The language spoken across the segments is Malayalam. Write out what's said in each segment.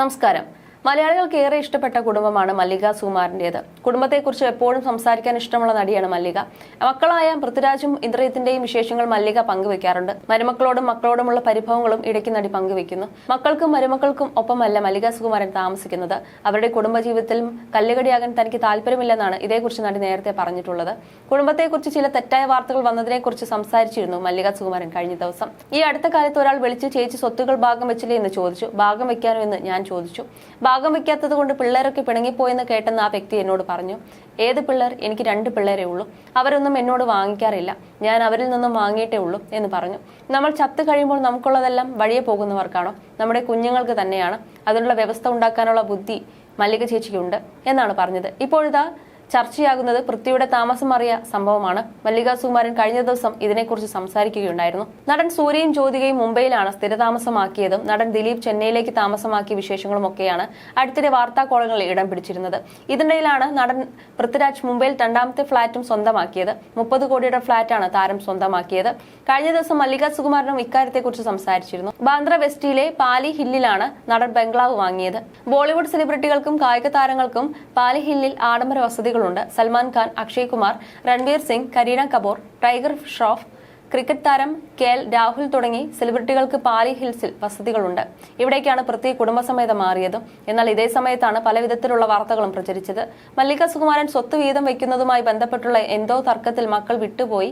നമസ്കാരം മലയാളികൾക്ക് ഏറെ ഇഷ്ടപ്പെട്ട കുടുംബമാണ് മല്ലിക സുകുമാരന്റേത്. കുടുംബത്തെക്കുറിച്ച് എപ്പോഴും സംസാരിക്കാൻ ഇഷ്ടമുള്ള നടിയാണ് മല്ലിക. മക്കളായ പൃഥ്വിരാജും ഇന്ദ്രയത്തിന്റെയും വിശേഷങ്ങൾ മല്ലിക പങ്കുവെക്കാറുണ്ട്. മരുമക്കളോടും മക്കളോടുമുള്ള പരിഭവങ്ങളും ഇടയ്ക്ക് നടി പങ്കുവെക്കുന്നു. മക്കൾക്കും മരുമക്കൾക്കും ഒപ്പമല്ല മല്ലിക സുകുമാരൻ താമസിക്കുന്നത്. അവരുടെ കുടുംബജീവിതത്തിലും കല്ലുകടിയാകാൻ തനിക്ക് താല്പര്യമില്ലെന്നാണ് ഇതേക്കുറിച്ച് നടി നേരത്തെ പറഞ്ഞിട്ടുള്ളത്. കുടുംബത്തെക്കുറിച്ച് ചില തെറ്റായ വാർത്തകൾ വന്നതിനെക്കുറിച്ച് സംസാരിച്ചിരുന്നു മല്ലിക സുകുമാരൻ കഴിഞ്ഞ ദിവസം. ഈ അടുത്ത കാലത്ത് ഒരാൾ വിളിച്ച് ചേച്ചി സ്വത്തുകൾ ഭാഗം വെച്ചില്ലേ എന്ന് ചോദിച്ചു. ഭാഗം വെക്കാനോ എന്ന് ഞാൻ ചോദിച്ചു. ഭാഗം വെക്കാത്തത് കൊണ്ട് പിള്ളേരൊക്കെ പിണങ്ങിപ്പോയെന്ന് കേട്ടെന്ന് ആ വ്യക്തി എന്നോട് പറഞ്ഞു. ഏത് പിള്ളേർ? എനിക്ക് രണ്ട് പിള്ളേരേ ഉള്ളൂ. അവരൊന്നും എന്നോട് വാങ്ങിക്കാറില്ല. ഞാൻ അവരിൽ നിന്നും വാങ്ങിയിട്ടേ ഉള്ളൂ എന്ന് പറഞ്ഞു. നമ്മൾ ചത്തു കഴിയുമ്പോൾ നമുക്കുള്ളതെല്ലാം വഴിയെ പോകുന്നവർക്കാണോ? നമ്മുടെ കുഞ്ഞുങ്ങൾക്ക് തന്നെയാണ്. അതിനുള്ള വ്യവസ്ഥ ഉണ്ടാക്കാനുള്ള ബുദ്ധി മല്ലിക ചേച്ചിക്കുണ്ട് എന്നാണ് പറഞ്ഞത്. ഇപ്പോഴിതാ ചർച്ചയാകുന്നത് പൃഥ്വിയുടെ താമസം അറിയ സംഭവമാണ്. മല്ലിക സുകുമാരൻ കഴിഞ്ഞ ദിവസം ഇതിനെക്കുറിച്ച് സംസാരിക്കുകയുണ്ടായിരുന്നു. നടൻ സൂര്യയും ജ്യോതികയും മുംബൈയിലാണ് സ്ഥിരതാമസമാക്കിയതും നടൻ ദിലീപ് ചെന്നൈയിലേക്ക് താമസമാക്കിയ വിശേഷങ്ങളും ഒക്കെയാണ് അടുത്തിടെ വാർത്താ കോളങ്ങളിൽ ഇടം പിടിച്ചിരുന്നത്. ഇതിനിടയിലാണ് നടൻ പൃഥ്വിരാജ് മുംബൈയിൽ രണ്ടാമത്തെ ഫ്ളാറ്റും സ്വന്തമാക്കിയത്. മുപ്പത് കോടിയുടെ ഫ്ളാറ്റാണ് താരം സ്വന്തമാക്കിയത്. കഴിഞ്ഞ ദിവസം മല്ലിക സുകുമാരനും ഇക്കാര്യത്തെക്കുറിച്ച് സംസാരിച്ചിരുന്നു. ബാന്ദ്ര വെസ്റ്റിലെ പാലി ഹില്ലിലാണ് നടൻ ബംഗ്ലാവ് വാങ്ങിയത്. ബോളിവുഡ് സെലിബ്രിറ്റികൾക്കും കായിക താരങ്ങൾക്കും പാലി ഹില്ലിൽ ആഡംബര വസതികളുണ്ട് സൽമാൻ ഖാൻ അക്ഷയ് കുമാർ രൺവീർ സിംഗ് കരീന കപൂർ ടൈഗർ ഷ്രോഫ് ക്രിക്കറ്റ് താരം കെ എൽ രാഹുൽ തുടങ്ങി സെലിബ്രിറ്റികൾക്ക് പാലി ഹിൽസിൽ വസതികളുണ്ട്. ഇവിടേക്കാണ് പൃഥ്വി കുടുംബസമേതം മാറിയത്. എന്നാൽ ഇതേ സമയത്താണ് പല വിധത്തിലുള്ള വാർത്തകളും പ്രചരിച്ചത്. മല്ലിക സുകുമാരൻ സ്വത്ത് വീതം വയ്ക്കുന്നതുമായി ബന്ധപ്പെട്ടുള്ള എന്തോ തർക്കത്തിൽ മക്കൾ വിട്ടുപോയി.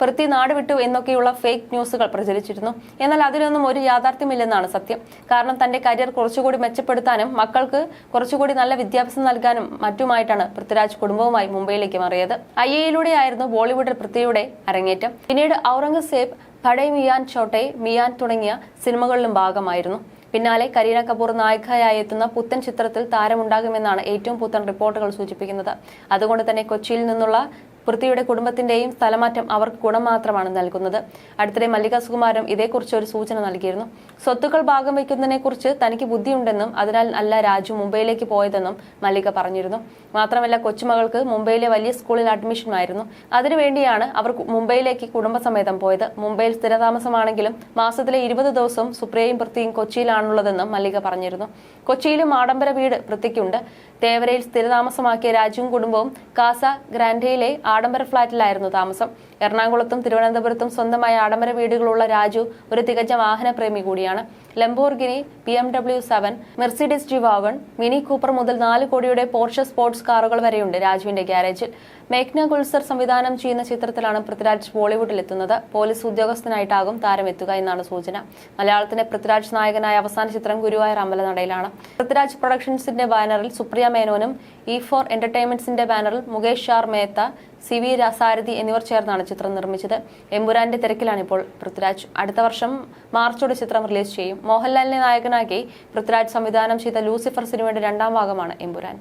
പൃഥ്വി നാട് വിട്ടു എന്നൊക്കെയുള്ള ഫേക്ക് ന്യൂസുകൾ പ്രചരിച്ചിരുന്നു. എന്നാൽ അതിലൊന്നും ഒരു യാഥാർത്ഥ്യമില്ലെന്നാണ് സത്യം. കാരണം തന്റെ കരിയർ കുറച്ചുകൂടി മെച്ചപ്പെടുത്താനും മക്കൾക്ക് കുറച്ചുകൂടി നല്ല വിദ്യാഭ്യാസം നൽകാനും മറ്റുമായിട്ടാണ് പൃഥ്വിരാജ് കുടുംബവുമായി മുംബൈയിലേക്ക് മാറിയത്. ഐ എയിലൂടെയായിരുന്നു ബോളിവുഡിൽ പൃഥ്വിയുടെ അരങ്ങേറ്റം. പിന്നീട് ഔറംഗസേബ് ഭടൈ മിയാൻ ചോട്ടെ മിയാൻ തുടങ്ങിയ സിനിമകളിലും ഭാഗമായിരുന്നു. പിന്നാലെ കരീന കപൂർ നായികയായി എത്തുന്ന പുത്തൻ ചിത്രത്തിൽ താരമുണ്ടാകുമെന്നാണ് ഏറ്റവും പുത്തൻ റിപ്പോർട്ടുകൾ സൂചിപ്പിക്കുന്നത്. അതുകൊണ്ട് തന്നെ കൊച്ചിയിൽ നിന്നുള്ള പൃഥ്വിയുടെ കുടുംബത്തിന്റെയും സ്ഥലമാറ്റം അവർക്ക് ഗുണം മാത്രമാണ് നൽകുന്നത്. അടുത്തിടെ മല്ലിക സുകുമാരൻ ഇതേക്കുറിച്ച് ഒരു സൂചന നൽകിയിരുന്നു. സ്വത്തുക്കൾ ഭാഗം വയ്ക്കുന്നതിനെക്കുറിച്ച് തനിക്ക് ബുദ്ധിയുണ്ടെന്നും അതിനാൽ അല്ല രാജു മുംബൈയിലേക്ക് പോയതെന്നും മല്ലിക പറഞ്ഞിരുന്നു. മാത്രമല്ല കൊച്ചുമകൾക്ക് മുംബൈയിലെ വലിയ സ്കൂളിൽ അഡ്മിഷൻ ആയിരുന്നു. അതിനുവേണ്ടിയാണ് അവർ മുംബൈയിലേക്ക് കുടുംബസമേതം പോയത്. മുംബൈയിൽ സ്ഥിരതാമസമാണെങ്കിലും മാസത്തിലെ ഇരുപത് ദിവസവും സുപ്രിയയും പൃഥ്വിയും കൊച്ചിയിലാണുള്ളതെന്നും മല്ലിക പറഞ്ഞിരുന്നു. കൊച്ചിയിലും ആഡംബര വീട് പൃഥ്വിക്കുണ്ട്. തേവരയിൽ സ്ഥിരതാമസമാക്കിയ രാജുവും കുടുംബവും കാസ ഗ്രാൻഡയിലെ ആഡംബര ഫ്ളാറ്റിലായിരുന്നു താമസം. എറണാകുളത്തും തിരുവനന്തപുരത്തും സ്വന്തമായ ആഡംബര വീടുകളുള്ള രാജു ഒരു തികച്ച വാഹനപ്രേമി കൂടിയാണ്. Lamborghini B M W seven Mercedes G wagon Mini Cooper മുതൽ നാല് കോടിയുടെ പോർഷ സ്പോർട്സ് കാറുകൾ വരെയുണ്ട് രാജുവിന്റെ ഗ്യാരേജിൽ. മേഘ്ന ഗുൽസർ സംവിധാനം ചെയ്യുന്ന ചിത്രത്തിലാണ് പൃഥ്വിരാജ് ബോളിവുഡിൽ എത്തുന്നത്. പോലീസ് ഉദ്യോഗസ്ഥനായിട്ടാകും താരം എത്തുക എന്നാണ് സൂചന. മലയാളത്തിന്റെ പൃഥ്വിരാജ് നായകനായ അവസാന ചിത്രം ഗുരുവായൂർ അമ്പലനടയിലാണ് പൃഥ്വിരാജ് പ്രൊഡക്ഷൻസിന്റെ ബാനറിൽ സുപ്രിയ മേനോനും ഇ ഫോർ എന്റർടൈൻമെന്റ്സിന്റെ ബാനറിൽ മുകേഷ് ഷാർ മേത്ത സി വി സാരഥി എന്നിവർ ചേർന്നാണ് ചിത്രം നിർമ്മിച്ചത്. എമ്പുരാന്റെ തിരക്കിലാണ് ഇപ്പോൾ പൃഥ്വിരാജ്. അടുത്ത വർഷം മാർച്ചോടെ ചിത്രം റിലീസ് ചെയ്യും. മോഹൻലാലിനെ നായകനാക്കി പൃഥ്വിരാജ് സംവിധാനം ചെയ്ത ലൂസിഫർ സിനിമയുടെ രണ്ടാം ഭാഗമാണ് എമ്പുരാൻ.